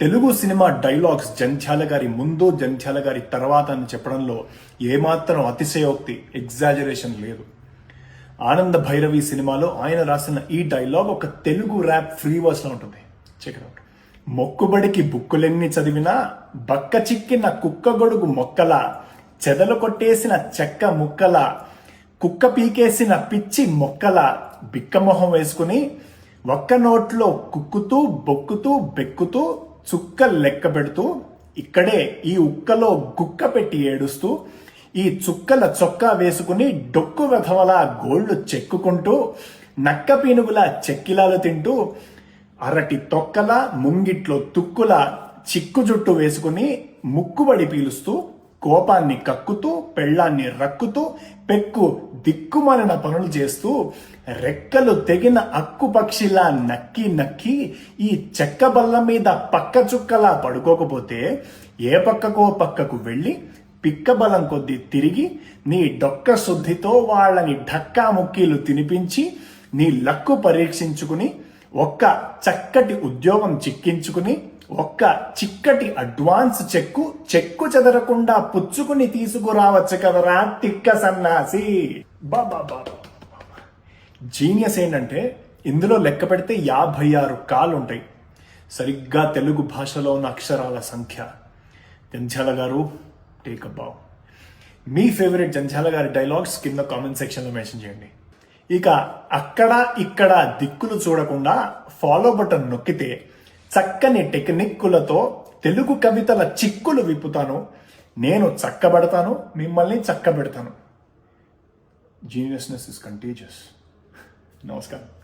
Telugu cinema dialogues Jandhyala గారి ముందు జంధ్యాల గారి తర్వాత అని చెప్పడంలో ఏమాత్రం అతిశయోక్తి ఎగ్జాజరేషన్ లేదు. ఆనంద భైరవి సినిమాలో ఆయన రాసిన ఈ డైలాగ్ ఒక తెలుగు ర్యాప్ ఫ్రీ వర్స్లో ఉంటుంది. చెక్ మొక్కుబడికి బుక్కులెన్ని చదివినా బక్క చిక్కిన కుక్క గొడుగు మొక్కల చెదలు కొట్టేసిన చెక్క ముక్కల కుక్క పీకేసిన పిచ్చి మొక్కల బిక్కమొహం వేసుకుని ఒక్క నోట్లో కుక్కుతూ బొక్కుతూ బెక్కుతూ చుక్క లెక్క పెడుతూ ఇక్కడే ఈ ఉక్కలో గుక్క పెట్టి ఏడుస్తూ ఈ చుక్కల చొక్కా వేసుకుని డొక్కు వెధవలా గోళ్ళు చెక్కుకుంటూ నక్క పీనుగుల చెక్కిలాలు తింటూ అరటి తొక్కల ముంగిట్లో తుక్కుల చిక్కు జుట్టు వేసుకుని ముక్కుబడి పీలుస్తూ కోపాన్ని కక్కుతూ పెళ్ళాన్ని రక్కుతూ పెక్కు దిక్కుమాలిన పనులు చేస్తూ రెక్కలు తెగిన అక్కుపక్షిలా నక్కి నక్కి ఈ చెక్క బల్ల మీద పక్క చుక్కలా పడుకోకపోతే ఏ పక్కకో పక్కకు వెళ్ళి పిక్కబలం కొద్ది కొద్దీ తిరిగి నీ డొక్క శుద్ధితో వాళ్ళని ఢక్కా ముక్కీలు తినిపించి నీ లక్కు పరీక్షించుకుని ఒక్క చక్కటి ఉద్యోగం చిక్కించుకుని ఒక్క చిక్కటి అడ్వాన్స్ చెక్కు చెక్కు చెదరకుండా పుచ్చుకుని తీసుకురావచ్చు కదరా తిక్క సన్నాసి. బాబా జీనియస్ ఏంటంటే ఇందులో లెక్క పెడితే యాభై ఆరు కాలు ఉంటాయి సరిగ్గా తెలుగు భాషలో ఉన్న అక్షరాల సంఖ్య. జంధ్యాల గారు టేక్ బావ్ మీ ఫేవరెట్ జంధ్యాల గారి డైలాగ్స్ కింద కామెంట్ సెక్షన్లో మెన్షన్ చేయండి. ఇక అక్కడ ఇక్కడ దిక్కులు చూడకుండా ఫాలో బటన్ నొక్కితే చక్కని టెక్నిక్కులతో తెలుగు కవితల చిక్కులు విప్పుతాను. నేను చక్కబడతాను మిమ్మల్ని చక్కబెడతాను. జీనియస్నెస్ ఇస్ కంటీజియస్ నమస్కారం.